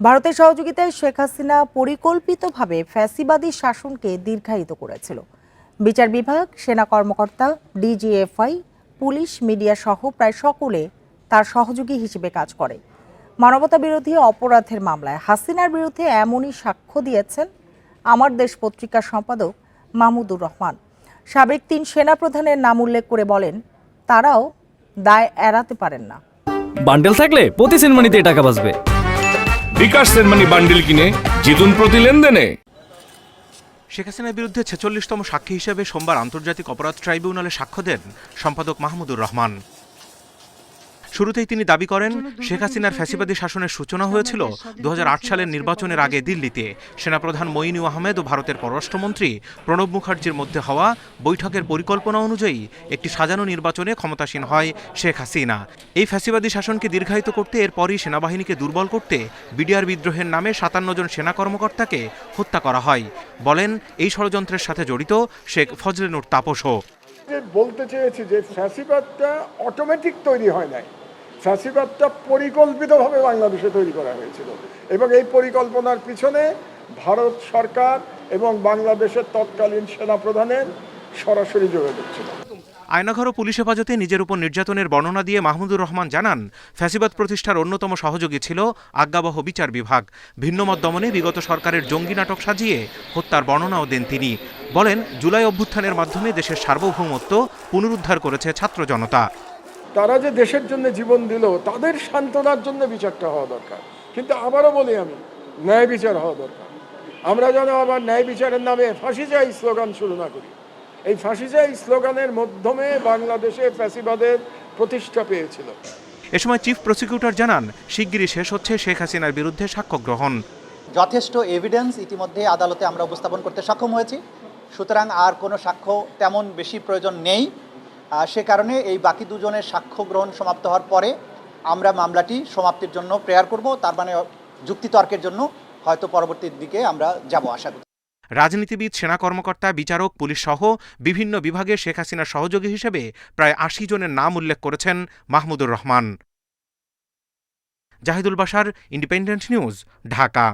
ভারতের সহযোগিতায় শেখ হাসিনা পরিকল্পিতভাবে ফ্যাসিবাদী শাসনকে দীর্ঘায়িত করেছিল। বিচার বিভাগ, সেনা কর্মকর্তা, ডিজিএফআই, পুলিশ, মিডিয়া সহ প্রায় সকলে তার সহযোগী হিসেবে কাজ করে। মানবতা বিরোধী অপরাধের মামলায় হাসিনার বিরুদ্ধে এমনই সাক্ষ্য দিয়েছেন আমার দেশ পত্রিকার সম্পাদক মাহমুদুর রহমান। সাবেক তিন সেনাপ্রধানের নাম উল্লেখ করে বলেন, তারাও দায় এড়াতে পারেন না। বান্ডেল থাকলে প্রতি সেনমানিতে টাকা বাঁচবে। বিকাশ সেনমানি বান্ডিল কিনে জিতুন প্রতি লেনদেনে। শেখ হাসিনার বিরুদ্ধে ছেচল্লিশতম সাক্ষী হিসেবে সোমবার আন্তর্জাতিক অপরাধ ট্রাইব্যুনালে সাক্ষ্য দেন সম্পাদক মাহমুদুর রহমান। শুরুতেই তিনি দাবি করেন শেখ হাসিনার ফ্যাসিবাদী শাসনের সূচনা হয়েছিল দু হাজার আট সালের নির্বাচনের আগে দিল্লিতে। সেনাপ্রধান মঈনু আহমেদ ও ভারতের পররাষ্ট্রমন্ত্রী প্রণব মুখার্জির মধ্যে হওয়া বৈঠকের পরিকল্পনা অনুযায়ী একটি সাজানো নির্বাচনে ক্ষমতাসীন হয় শেখ হাসিনা। এই ফ্যাসিবাদী শাসনকে দীর্ঘায়িত করতে এরপরই সেনাবাহিনীকে দুর্বল করতে বিডিআর বিদ্রোহের নামে সাতান্ন জন সেনা কর্মকর্তাকে হত্যা করা হয়। বলেন এই ষড়যন্ত্রের সাথে জড়িত শেখ ফজলেনুর তাপসও। বলতে চেয়েছি যে ফ্যাসিবাদটা অটোমেটিক তৈরি হয় নাই। ফ্যাসিবাদটা পরিকল্পিতভাবে বাংলাদেশে তৈরি করা হয়েছিল। এবং এই পরিকল্পনার পিছনে ভারত সরকার এবং বাংলাদেশের তৎকালীন সেনাপ্রধানের সরাসরি যোগাযোগ ছিল। আয়নাঘর ও পুলিশ হেফাজতে নিজের উপর নির্যাতনের বর্ণনা দিয়ে মাহমুদুর রহমান জানান, ফ্যাসিবাদ প্রতিষ্ঠার অন্যতম সহযোগী ছিল আজ্ঞাবহ বিচার বিভাগ। ভিন্নমত দমনে বিগত সরকারের জঙ্গি নাটক সাজিয়ে হত্যার বর্ণনাও দেন তিনি। বলেন, জুলাই অভ্যুত্থানের মাধ্যমে দেশের সার্বভৌমত্ব পুনরুদ্ধার করেছে ছাত্র জনতা। তারা যে দেশের জন্য জীবন দিল তাদের সান্ত্বনার জন্য বিচারটা হওয়া দরকার। কিন্তু আবারও বলি আমি ন্যায় বিচার হওয়া দরকার। আমরা যেন আবার ন্যায় বিচারের নামে ফাঁসি চাই স্লোগান শুরু না করি। এই ফাঁসি চাই স্লোগানের মাধ্যমে বাংলাদেশে ফ্যাসিবাদের প্রতিষ্ঠা পেয়েছিল। এ সময় চিফ প্রসিকিউটর জানান শিগগিরই শেষ হচ্ছে শেখ হাসিনার বিরুদ্ধে সাক্ষ্য গ্রহণ। যথেষ্ট এভিডেন্স ইতিমধ্যে আদালতে আমরা উপস্থাপন করতে সক্ষম হয়েছি। সুতরাং আর কোনো সাক্ষ্য তেমন বেশি প্রয়োজন নেই। সে কারণে এই বাকি দুজনের সাক্ষ্য গ্রহণ সমাপ্ত হওয়ার পরে আমরা মামলাটি সমাপ্তির জন্য প্রেয়ার করব। তার মানে যুক্তিতর্কের জন্য হয়তো পরবর্তীর দিকে আমরা যাব আশা করি। রাজনীতিবিদ, সেনা কর্মকর্তা, বিচারক, পুলিশ সহ বিভিন্ন বিভাগে শেখ হাসিনার সহযোগী হিসেবে প্রায় আশি জনের নাম উল্লেখ করেছেন মাহমুদুর রহমান। জাহিদুল বাসার ইন্ডিপেন্ডেন্ট নিউজ, ঢাকা।